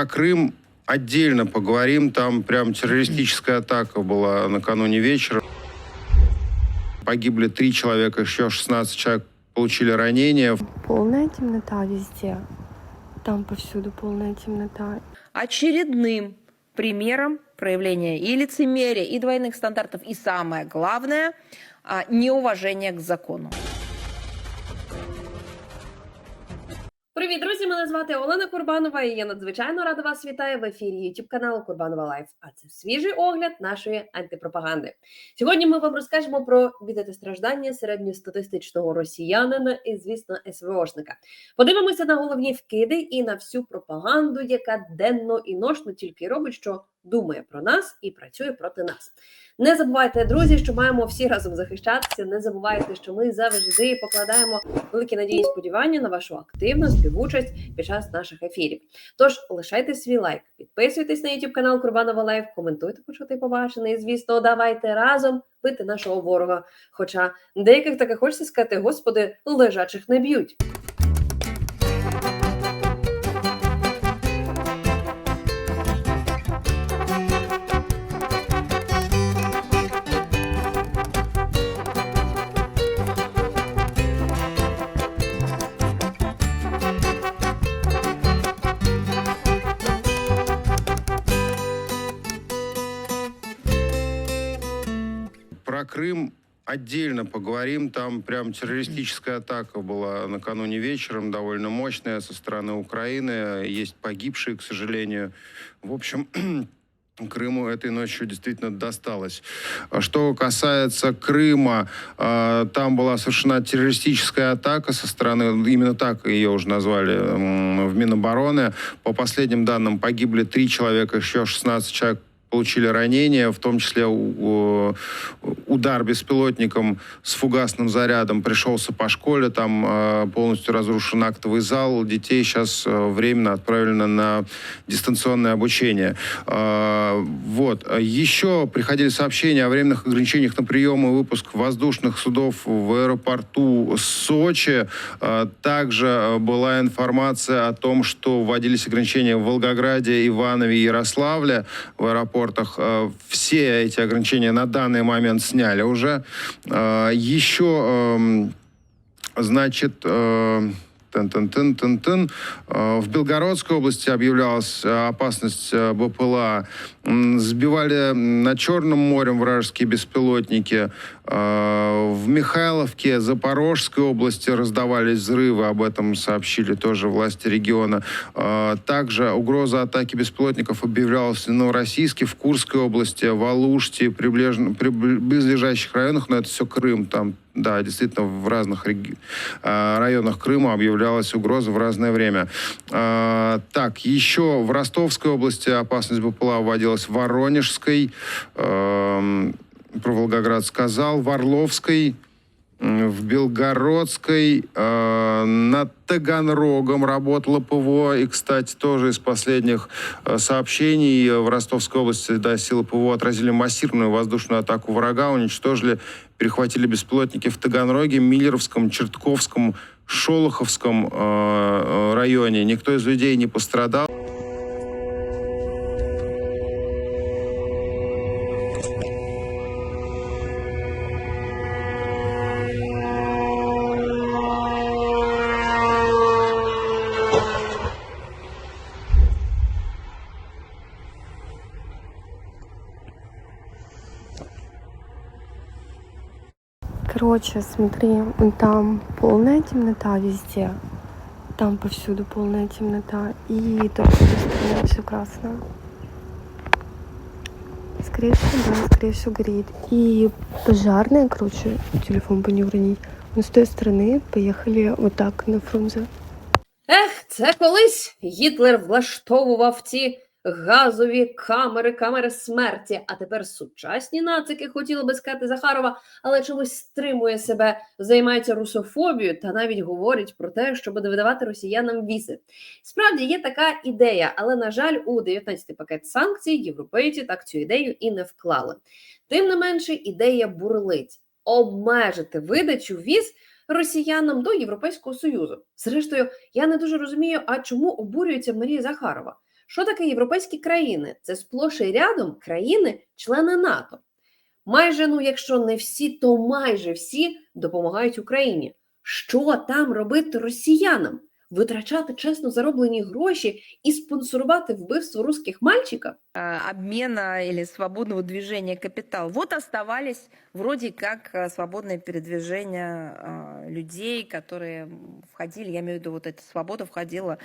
Про Крым отдельно поговорим. Там прям террористическая атака была накануне вечера. Погибли три человека, еще 16 человек получили ранения. Полная темнота везде. Там повсюду полная темнота. очередным примером проявления и лицемерия, и двойных стандартов, и самое главное, а, неуважения к закону. Привіт, друзі! Мене звати Олена Курбанова, і я надзвичайно рада вас вітаю в ефірі youtube каналу Курбанова Лайф. А це свіжий огляд нашої антипропаганди. Сьогодні ми вам розкажемо про бідати страждання середньостатистичного росіянина і, звісно, СВОшника. Подивимося на головні вкиди і на всю пропаганду, яка денно і ношно тільки робить, що думає про нас і працює проти нас. Не забувайте, друзі, що маємо всі разом захищатися. Не забувайте, що ми завжди покладаємо великі надії і сподівання на вашу активну співучасть під час наших ефірів. Тож лишайте свій лайк, підписуйтесь на YouTube канал Курбанова Лайф, коментуйте, почути побачене. І звісно, давайте разом бити нашого ворога. Хоча деяких таки хочеться сказати, господи, лежачих не б'ють. Про Крым отдельно поговорим. Там прям террористическая атака была накануне вечером, довольно мощная со стороны Украины. Есть погибшие, к сожалению. В общем, Крыму этой ночью действительно досталось. А Что касается Крыма, э, там была совершена террористическая атака со стороны, именно так ее уже назвали в Минобороны. По последним данным погибли три человека, еще 16 человек получили ранения, в том числе удар беспилотником с фугасным зарядом пришелся по школе, там э, полностью разрушен актовый зал, детей сейчас э, временно отправлено на дистанционное обучение. Э, вот. Еще приходили сообщения о временных ограничениях на прием и выпуск воздушных судов в аэропорту Сочи. Также была информация о том, что вводились ограничения в Волгограде, Иванове и Ярославле в аэропортах. Э, Все эти ограничения на данный момент сняли уже. Э, Еще, эм, значит, э, Тын-тын-тын-тын-тын. Э, В Белгородской области объявлялась опасность БПЛА. Сбивали над Черным морем вражеские беспилотники. Э, В Михайловке, Запорожской области раздавались взрывы. Об этом сообщили тоже власти региона. Э, Также угроза атаки беспилотников объявлялась в Новороссийске, в Курской области, в Алуште, при близлежащих районах. Но это все Крым. Там да, действительно, в разных реги- э, районах Крыма объявлялась угроза в разное время. Так, еще в Ростовской области опасность БПЛА вводилась в Воронежской, эм, про Волгоград сказал, в Орловской, в Белгородской, э, над Таганрогом работало ПВО. И, кстати, тоже из последних э, сообщений э, в Ростовской области да, силы ПВО отразили массированную воздушную атаку врага, уничтожили, перехватили беспилотники в Таганроге, Миллеровском, Чертковском, Шолоховском э, э, районе. Никто из людей не пострадал. Короче, смотри, там полная темнота везде. Там повсюду полная темнота. И только с этой стороны все красное. Скорее всего, да, скорее всего, горит. И пожарные, короче, телефон бы не уронить. Но с той стороны поехали вот так на Фрунзе. Ех, це колись Гітлер влаштовував ці газові камери, камери смерті. А тепер сучасні нацики хотіли би сказати Захарова, але чомусь стримує себе, займається русофобією та навіть говорить про те, що буде видавати росіянам візи. Справді є така ідея, але на жаль, у 19-й пакет санкцій європейці так цю ідею і не вклали. Тим не менше, ідея бурлить обмежити видачу віз росіянам до Європейського Союзу. Зрештою, я не дуже розумію, а чому обурюється Марія Захарова. Що таке європейські країни? Це сплош і рядом країни-члени НАТО. Майже, ну якщо не всі, то майже всі допомагають Україні. Що там робити росіянам? Витрачати чесно зароблені гроші і спонсорувати вбивство русських мальчиків? э, обмена или свободного движения капитала. Вот оставались вроде как э, свободное передвижение э, людей, которые входили, я имею в виду, вот эта свобода входила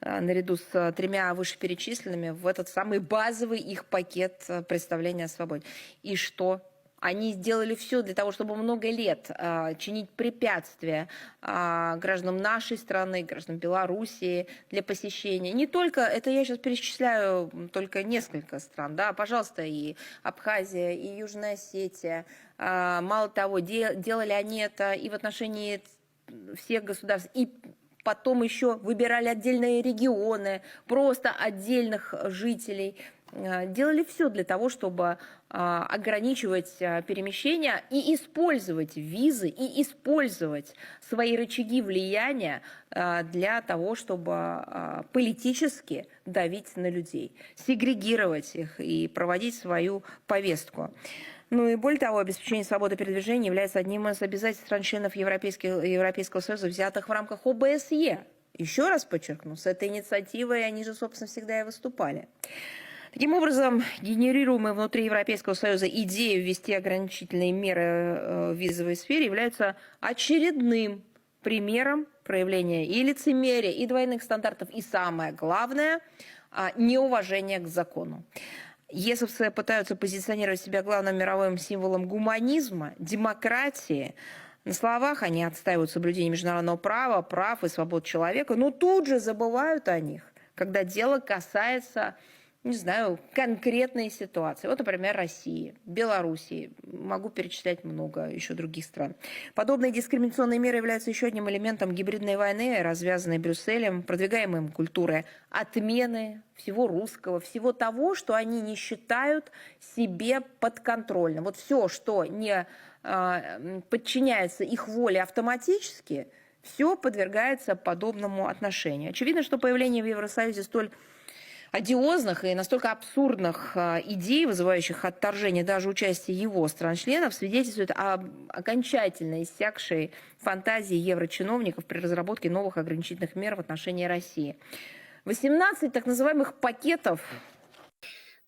э, наряду с э, тремя вышеперечисленными в этот самый базовый их пакет э, представления о свободе. И что? они сделали все для того, чтобы много лет э, чинить препятствия э, гражданам нашей страны, гражданам Белоруссии для посещения. Не только, это я сейчас перечисляю только несколько стран, да, пожалуйста, и Абхазия, и Южная Осетия. А, мало того, де- делали они это и в отношении всех государств, и потом еще выбирали отдельные регионы, просто отдельных жителей. Э, Делали все для того, чтобы а, ограничивать а, перемещения и использовать визы, и использовать свои рычаги влияния для того, чтобы политически давить на людей, сегрегировать их и проводить свою повестку. Ну и более того, обеспечение свободы передвижения является одним из обязательств стран-членов Европейских- Европейского Союза, взятых в рамках ОБСЕ. Еще раз подчеркну, с этой инициативой они же, собственно, всегда и выступали. Таким образом, генерируемая внутри Европейского Союза идея ввести ограничительные меры э, в визовой сфере является очередным примером проявления и лицемерия, и двойных стандартов, и самое главное, а, неуважения к закону. Есовцы пытаются позиционировать себя главным мировым символом гуманизма, демократии. На словах они отстаивают соблюдение международного права, прав и свобод человека, но тут же забывают о них, когда дело касается, не знаю, конкретной ситуации. Вот, например, России, Белоруссии. Могу перечислять много еще других стран. Подобные дискриминационные меры являются еще одним элементом гибридной войны, развязанной Брюсселем, продвигаемой им культурой отмены всего русского, всего того, что они не считают себе подконтрольным. Вот все, что не м, подчиняется их воле автоматически, все подвергается подобному отношению. Очевидно, что появление в Евросоюзе столь одиозных и настолько абсурдных а, идей, вызывающих отторжение даже участия его стран-членов, свидетельствует об окончательно иссякшей фантазии еврочиновников при разработке новых ограничительных мер в отношении России. 18 так называемых пакетов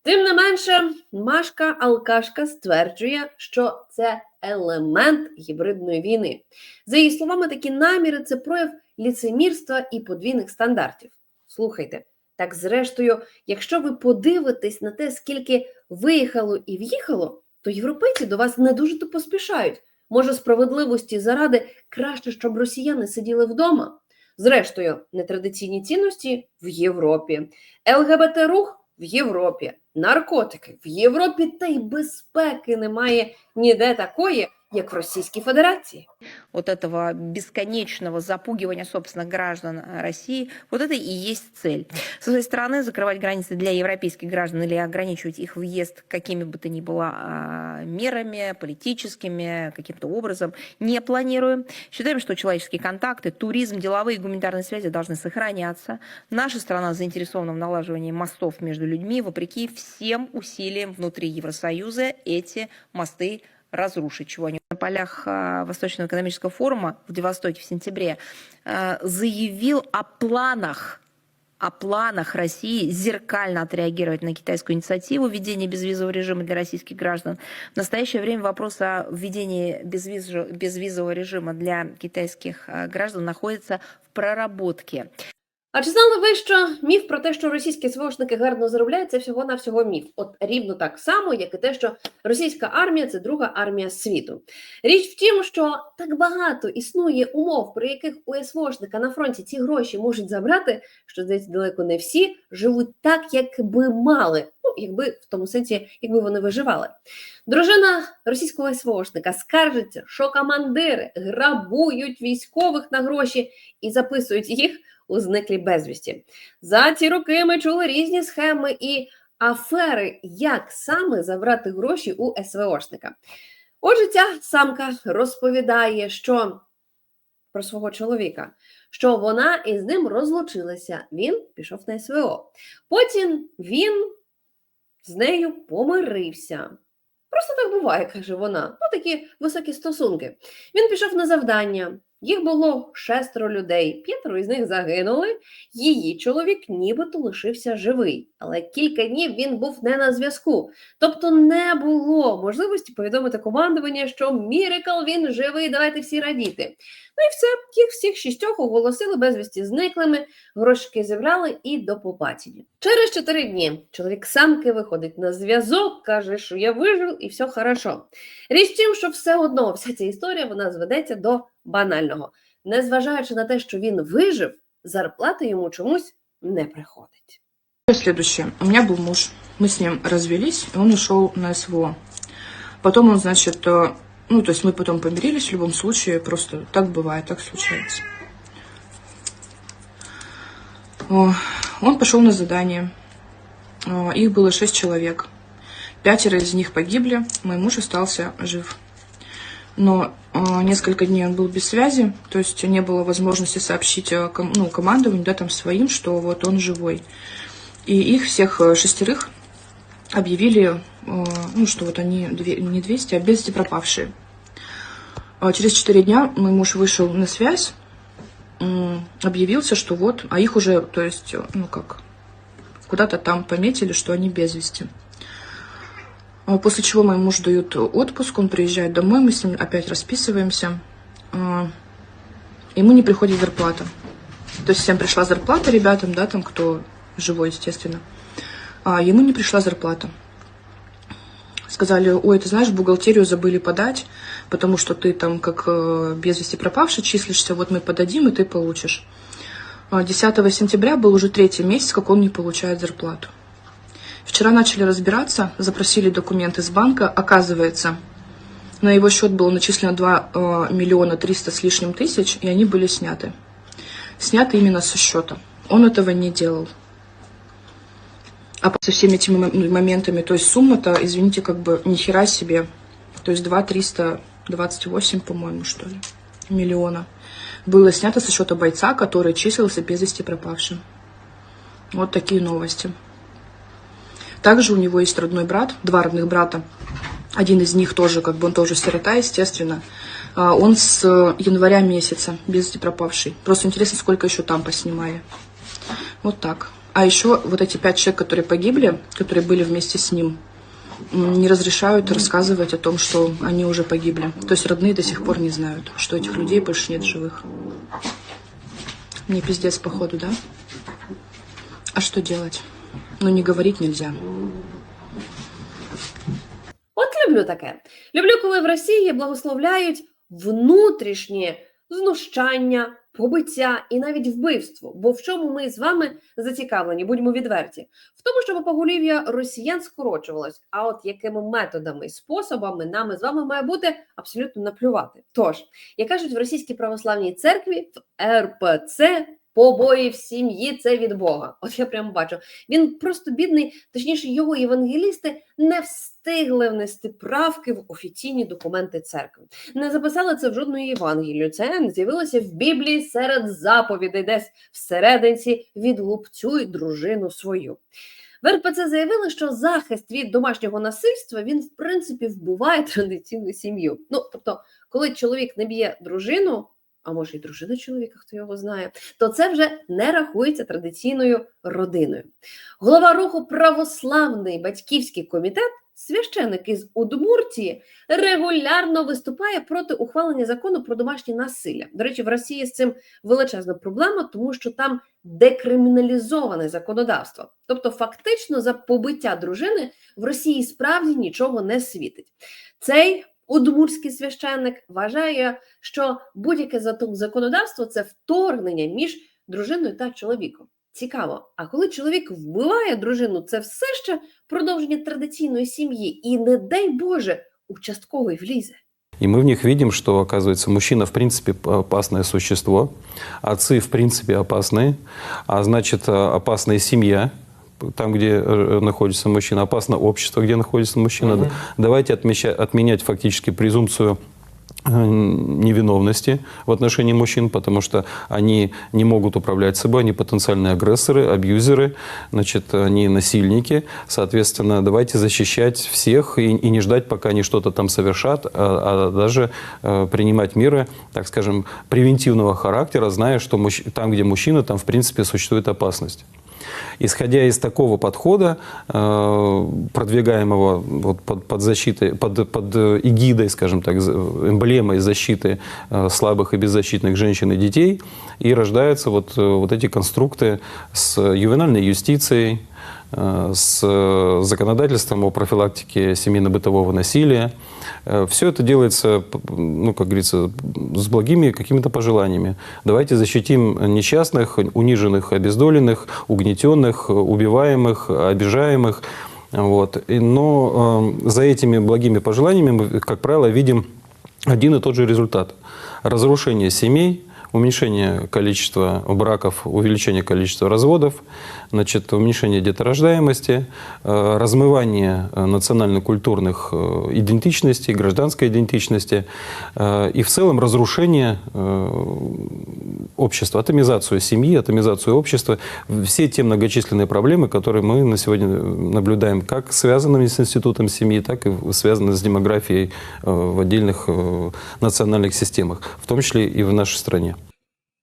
Тим не менше, Машка Алкашка стверджує, що це елемент гібридної війни. За її словами, такі наміри це прояв ліцемірства і подвійних стандартів. Слухайте, так зрештою, якщо ви подивитесь на те, скільки виїхало і в'їхало, то європейці до вас не дуже то поспішають. Може, справедливості заради краще, щоб росіяни сиділи вдома. Зрештою, нетрадиційні цінності в Європі, ЛГБТ-рух в Європі, наркотики в Європі, та й безпеки немає ніде такої, як в Російській Федерації. вот этого бесконечного запугивания, собственно, граждан э, России, вот это и есть цель. Со своей стороны, закрывать границы для европейских граждан или ограничивать их въезд какими бы то ни было а, мерами, политическими, каким-то образом не планируем. Считаем, что человеческие контакты, туризм, деловые и гуманитарные связи должны сохраняться. Наша страна заинтересована в налаживании мостов между людьми, вопреки всем усилиям внутри Евросоюза эти мосты разрушить, чего они на полях а, Восточного экономического форума в Владивостоке в сентябре а, заявил о планах о планах России зеркально отреагировать на китайскую инициативу введения безвизового режима для российских граждан. В настоящее время вопрос о введении безвизо- безвизового режима для китайских а, граждан находится в проработке. А чи знали ви, що міф про те, що російські СВОшники гарно заробляють, це всього навсього міф? От рівно так само, як і те, що російська армія це друга армія світу. Річ в тім, що так багато існує умов, при яких у СВОшника на фронті ці гроші можуть забрати, що здається, далеко не всі живуть так, як би мали. Ну, якби в тому сенсі, якби вони виживали. Дружина російського СВОшника скаржиться, що командири грабують військових на гроші і записують їх у зниклі безвісті. За ці роки ми чули різні схеми і афери, як саме забрати гроші у СВОшника. Отже, ця самка розповідає, що про свого чоловіка, що вона із ним розлучилася. Він пішов на СВО. Потім він з нею помирився. Просто так буває, каже вона. Ну, такі високі стосунки. Він пішов на завдання. Їх було шестеро людей, п'ятеро із них загинули. Її чоловік нібито лишився живий, Але кілька днів він був не на зв'язку. Тобто не було можливості повідомити командування, що Мірикл він живий, давайте всі радіти. Ну і все, їх всіх шістьох оголосили безвісті зниклими, грошики зібрали і до побачення. Через чотири дні чоловік самки виходить на зв'язок, каже, що я вижив і все хорошо. Річ в тім, що все одно вся ця історія вона зведеться до банального. Незважаючи на те, що він вижив, зарплата йому чомусь не приходить. Следующее. У меня был муж. Мы с ним развелись, и он ушел на СВО. Потом он, значит, э, ну, то есть мы потом помирились в любом случае, просто так бывает, так случается. Он пошел на задание. Их было шесть человек. Пятеро из них погибли, мой муж остался жив. Но э, несколько дней он был без связи, то есть не было возможности сообщить э, ну, командованию, да, там своим, что вот он живой. И их всех э, шестерых объявили, э, ну, что вот они не 200, а без пропавшие. А Через четыре дня мой муж вышел на связь, объявился, что вот, а их уже, то есть, э, ну как, куда-то там пометили, что они без вести. А После чего мой муж дает отпуск, он приезжает домой, мы с ним опять расписываемся. А, Ему не приходит зарплата. То есть всем пришла зарплата ребятам, да, там кто живой, естественно. А ему не пришла зарплата. Сказали, ой, ты знаешь, в бухгалтерию забыли подать, потому что ты там как э, без вести пропавший числишься, вот мы подадим, и ты получишь. А 10 сентября был уже третий месяц, как он не получает зарплату. Вчера начали разбираться, запросили документы с банка. Оказывается, на его счет было начислено 2 э, миллиона 300 с лишним тысяч, и они были сняты. Сняты именно со счета. Он этого не делал. А со всеми этими мом- моментами, то есть сумма-то, извините, как бы ни хера себе. То есть 2 328, по-моему, что ли, миллиона. Было снято со счета бойца, который числился без вести пропавшим. Вот такие новости. Также у него есть родной брат, два родных брата. Один из них тоже, как бы он тоже сирота, естественно. А, Он с января месяца без вести пропавший. Просто интересно, сколько еще там поснимали. Вот так. А еще вот эти пять человек, которые погибли, которые были вместе с ним, м, не разрешают рассказывать о том, что они уже погибли. То есть родные до сих пор не знают, что этих людей больше нет живых. Мне пиздец, походу, да? А что делать? Ну, не говорить нельзя. От люблю таке. Люблю, коли в Росії благословляють внутрішнє знущання, побиття і навіть вбивство. Бо в чому ми з вами зацікавлені, будьмо відверті, в тому, щоб поголів'я росіян скорочувалось. А от якими методами способами нами з вами має бути абсолютно наплювати. Тож, як кажуть в російській православній церкві, в РПЦ побої в сім'ї це від Бога. От я прямо бачу. Він просто бідний, точніше, його євангелісти не встигли внести правки в офіційні документи церкви. Не записали це в жодної Євангелію. Це з'явилося в Біблії серед заповідей, десь всерединці відлупцюй дружину свою. В РПЦ заявили, що захист від домашнього насильства він в принципі вбиває традиційну сім'ю. Ну тобто, коли чоловік не б'є дружину, а може й дружина чоловіка, хто його знає, то це вже не рахується традиційною родиною. Голова руху Православний батьківський комітет, священик із Удмуртії, регулярно виступає проти ухвалення закону про домашнє насилля. До речі, в Росії з цим величезна проблема, тому що там декриміналізоване законодавство. Тобто, фактично, за побиття дружини в Росії справді нічого не світить. Цей удмуртський священник вважає, що будь-яке зато- законодавство це вторгнення між дружиною та чоловіком. Цікаво, а коли чоловік вбиває дружину, це все ще продовження традиційної сім'ї, і не дай Боже, участковий влізе. И мы в них видим, что, оказывается, мужчина, в принципе, опасное существо, отцы, в принципе, опасные, а значит, э, опасная семья, там, где э, находится мужчина, опасно общество, где находится мужчина. Давайте отмеча- отменять фактически презумпцию э, невиновности в отношении мужчин, потому что они не могут управлять собой, они потенциальные агрессоры, абьюзеры, значит, они насильники. Соответственно, давайте защищать всех и, и не ждать, пока они что-то там совершат, а, а даже э, принимать меры, так скажем, превентивного характера, зная, что мужч- там, где мужчина, там, в принципе, существует опасность. Исходя из такого подхода, э, продвигаемого вот под, защитой, под, под эгидой, скажем так, эмблемой защиты э, слабых и беззащитных женщин и детей, и рождаются вот, э, вот эти конструкты с ювенальной юстицией, с законодательством о профилактике семейно-бытового насилия. Все это делается, ну, как говорится, с благими какими-то пожеланиями. Давайте защитим несчастных, униженных, обездоленных, угнетенных, убиваемых, обижаемых. Вот. Но э, за этими благими пожеланиями мы, как правило, видим один и тот же результат. Разрушение семей, уменьшение количества браков, увеличение количества разводов, значит, уменьшение деторождаемости, э, размывание э, национально-культурных э, идентичностей, гражданской идентичности и в целом разрушение общества, атомизацию семьи, атомизацию общества, все те многочисленные проблемы, которые мы на сегодня наблюдаем, как связанными с институтом семьи, так и связаны с демографией в отдельных национальных системах, в том числе и в нашей стране.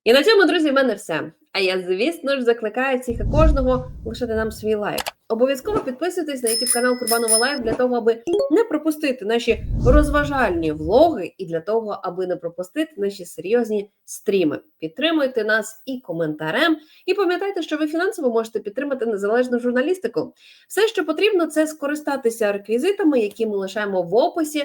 І на цьому, друзі, в мене все. А я, звісно ж, закликаю всіх і кожного лишити нам свій лайк. Обов'язково підписуйтесь на YouTube канал Курбанова Лайв для того, аби не пропустити наші розважальні влоги і для того, аби не пропустити наші серйозні стріми. Підтримуйте нас і коментарем. І пам'ятайте, що ви фінансово можете підтримати незалежну журналістику. Все, що потрібно, це скористатися реквізитами, які ми лишаємо в описі